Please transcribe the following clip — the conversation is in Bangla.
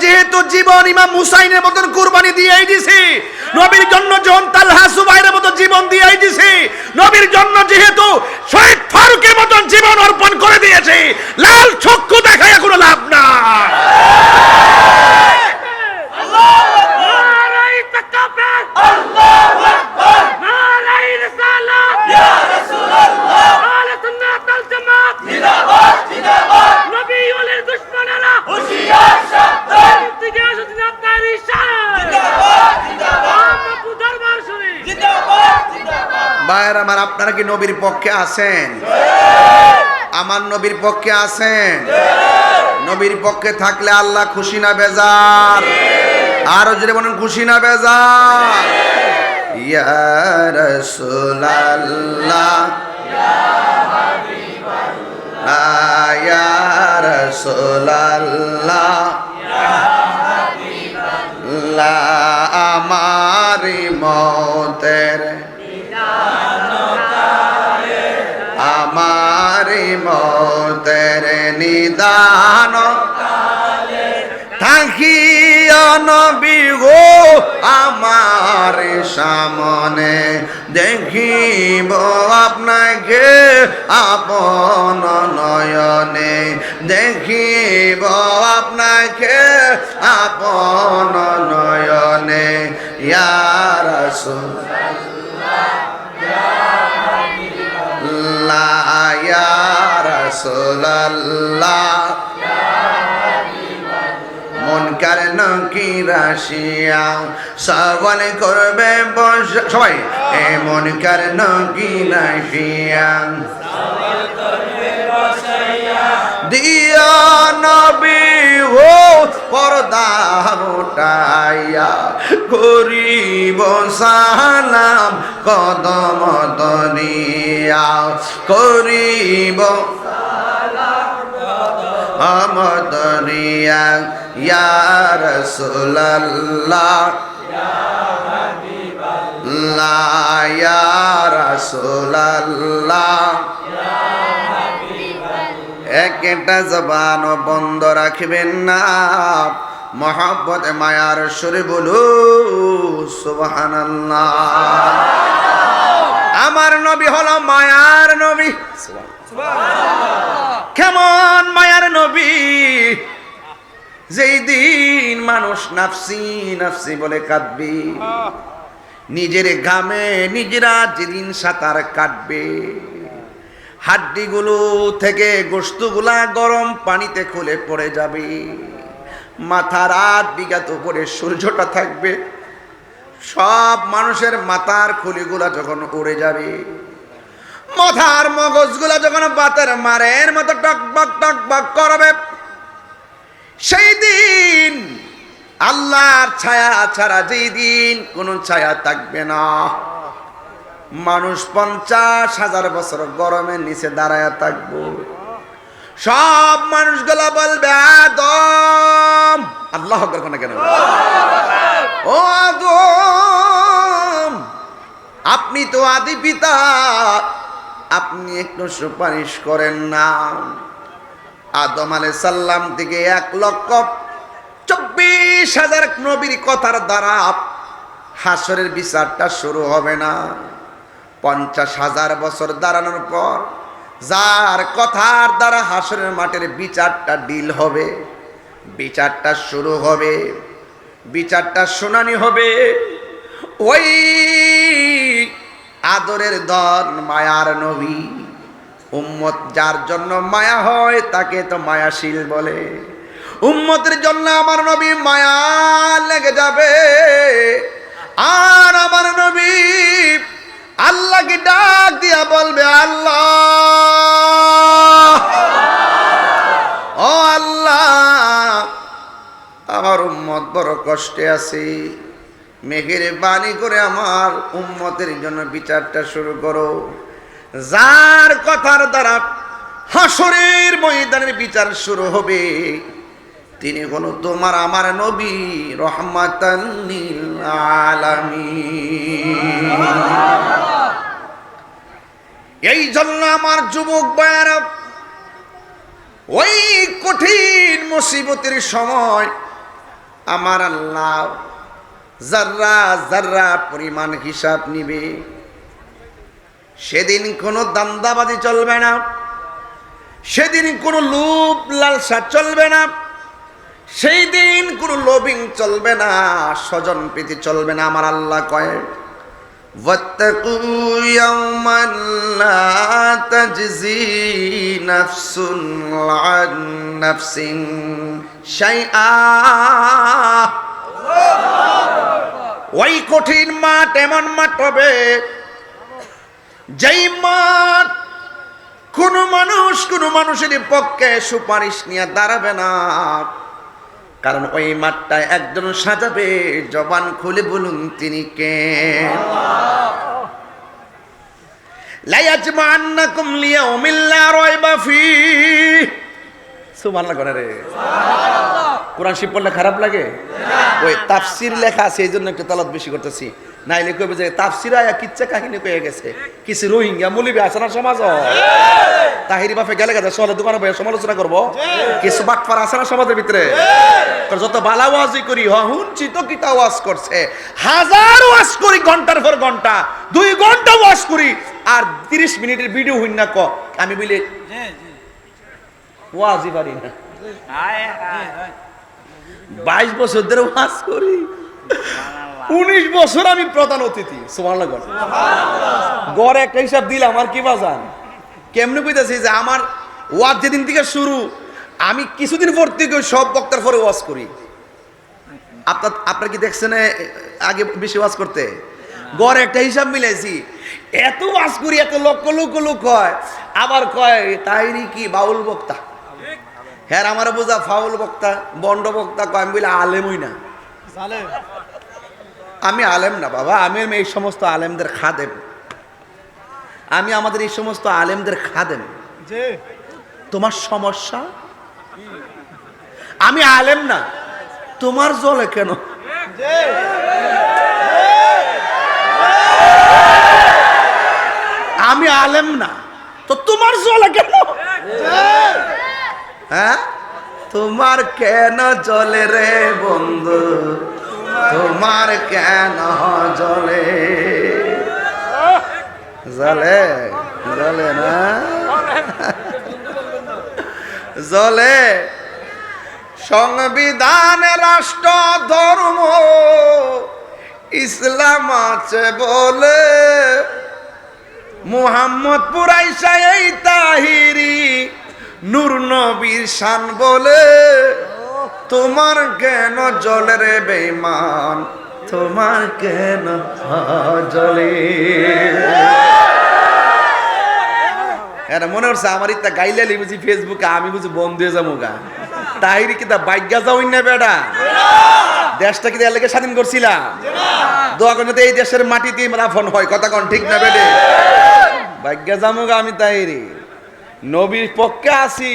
যেহেতু জীবন ইমাম মুসাইনের মতন কুরবানি দিয়েই দিছি নবীর জন্য জীবন দিয়েই দিছি নবীর জন্য যেহেতু শহীদ ফারুকের মতন জীবন অর্পণ করে দিয়েছি, লাল চক্ষু দেখায় কোনো লাভ ভাইয়ের, আমার আপনারা কি নবীর পক্ষে আছেন? আমার নবীর পক্ষে আছেন? নবীর পক্ষে থাকলে আল্লাহ খুশি না বেজার? আরও যদি বলেন, খুশি না বেজার? ইয়া ইয়া রাসূলুল্লাহ। লা আমারি মতের আমারি মতের নিদান। থাকিও নবী গো, আমার সামনে দেখিব আপনাকে আপন নয়নে। দেখিব আপনাকে আপন নয়নে। ইয়ার রাসূলুল্লাহ। মন কারণ কি রাশিয়া? সবল করবে সবাই, এ মন কারণ কি রাশিয়া? দিয়া নবী হো পর্দা উঠাইয়া করিব সালাম, কদম দরিয়া করিব আমদরিয়া ইয়া রাসূলুল্লাহ। লা, ইয়া রাসূলুল্লাহ। একটা জবান বন্ধ রাখবেন না। মহব্বত, মায়ার সুরে বলু, সুবহানাল্লাহ। আমার নবী হলো মায়ার নবী। কেমন মায়ার নবী? যেই দিন মানুষ নাফসি নাফসি বলে কাঁদবে। নিজের ঘামে নিজেরা যেদিন সাঁতার কাটবে। হাড্ডিগুলো থেকে গোস্তগুলা গরম পানিতে খুলে পড়ে যাবে। মাথার রাত বিঘাত উপরে সূর্যটা থাকবে। সব মানুষের মাথার খুলিগুলা যখন উড়ে যাবে। মাথার মগজগুলা যখন বাতের মারের মতো টকবক টকবক করবে, সেই দিন আল্লাহর ছায়া ছাড়া যেই দিন কোনো ছায়া থাকবে না। মানুষ পঞ্চাশ হাজার বছর গরমের নিচে দাঁড়ায় থাকব। সব মানুষগুলা বলবে, আদম, আল্লাহ না কেন? ও আদম, আপনি তো আদি পিতা আপনি একটু সুপারিশ করেন না। আদম আলে সাল্লাম থেকে এক লক্ষ চব্বিশ হাজার নবীর কথার দ্বারা হাসরের বিচারটা শুরু হবে না। পঞ্চাশ হাজার বছর দাঁড়ানোর পর যার কথার দ্বারা হাসরের মাঠের বিচারটা ডিল হবে, বিচারটা শুরু হবে, বিচারটা শুনানি হবে। ওই আদরের দন মায়ার নবী। উম্মত যার জন্য মায়া হয়, তাকে তো মায়াশীল বলে। উম্মতের জন্য আমার নবী মায়া লেগে যাবে। আর আমার নবী আল্লাহকে ডাক দিয়া বলবে, আল্লাহ, ও আল্লাহ, আমার উম্মত বড় কষ্টে আছে। মেঘের বাণী করে আমার উম্মতের জন্য বিচারটা শুরু করো। যার কথার দ্বারা হাসরের ময়দানের বিচার শুরু হবে, তিনি হলো তোমার আমার নবী আলামিন। এই জন্য আমার যুবক ভাইয়েরা, ওই কঠিন মুসিবতের সময় আমার আল্লাহ জাররা জাররা পরিমাণ হিসাব নিবে সেদিন কোনো দান্দাবাজি চলবে না সেদিন কোনো লোভ লালসা চলবে না সেই দিন কোনো লোভিং চলবে না স্বজন প্রীতি চলবে না আমার আল্লাহ কয় واتقوا يوما لا تجزي نفس عن نفس شيئا ওই কঠিন মাঠ এমন মাঠ হবে যেই মাঠ কোনো মানুষ কোনো মানুষের পক্ষে সুপারিশ নিয়ে দাঁড়াবে না। কারণ ওই মাঠটায় একজন সাজাবে জবান খুলে বলুন তিনি কে? লাইয়াজমান্নাকুম লিয়াউমিল লা রাইবা ফি। সুবহানাল্লাহ করে রে কোরআন শিব পড়লে খারাপ লাগে? ওই তাফসির লেখা আছে এই জন্য একটু তালাত বেশি করতেছি। নাইলে কবে যে তাফসির আয়া কিচ্ছা কাহিনী কয়ে গেছে। কিছু রোহিঙ্গা মুলিবি আছে না সমাজ? তাহিরি বাপে গেলে গেছে সলে দোকানে বসে সমালোচনা করব। কিছু বাটফার আছে না সমাজের ভিতরে? যত বালা ওয়াজই করি হুনছি তো কিতা ওয়াজ করছে? হাজার ওয়াজ করি ঘণ্টার পর ঘণ্টা দুই ঘণ্টা ওয়াজ করি আর তিরিশ মিনিটের ভিডিও হইন না ক? আমি বলি ওয়াজই পারি না। বাইশ বছর ধরে ওয়াজ করি। উনিশ বছর আমি প্রধান অতিথি সোমাল্লা গড়। গড় একটা হিসাব দিলাম, আর কি বাজান কেমনে কইতেছি যে আমার ওয়াজ যেদিন থেকে শুরু, আমি কিছুদিন পর থেকে সব বক্তার পরে ওয়াজ করি। আপনার আপনার কি দেখছেন আগে বেশি ওয়াজ করতে? গড় একটা হিসাব মিলাইছি, এত ওয়াজ করি, এত লক্ষ লক্ষ লোক হয়, আবার কয় তাইরি কি বাউল বক্তা? হ্যাঁ আমার বোঝা ফাউল বক্তা বন্ড বক্তা কয় আমি বলি আলেমই না। আমি আলেম না বাবা আমি এই সমস্ত আলেমদের খাদেম। আমি আমাদের এই সমস্ত আলেমদের খাদেম। তোমার সমস্যা? আমি আলেম না তোমার জলে কেন? আমি আলেম না তো তোমার জলে কেন? হ্যাঁ? তোমার কেন জলে রে বন্ধু? তোমার কেন জলে? জলে জলে না? জলে। সংবিধান, রাষ্ট্র, ধর্ম, ইসলাম আছে বলে। মুহাম্মদ পুরাইসা এই তাহিরি। নূর নবীর শান বলে, তোমার কেন জলে রে বেমান তোমার কেন জলে? মনে হচ্ছে আমার ইত্যা গাইলে বুঝি ফেসবুকে, আমি বুঝি বন্ধ হয়ে যাব গা। তাহিরি কি তা বাইজ্ঞা যাও না বেটা? দেশটা কি এলাকা স্বাধীন করছিলাম? দোয়া করলে তো এই দেশের মাটিতে রাফন হয়, কথা কন ঠিক না বেটে? ভাগ্যা জামুগা আমি তাইরি। নবীর পক্ষে আছি।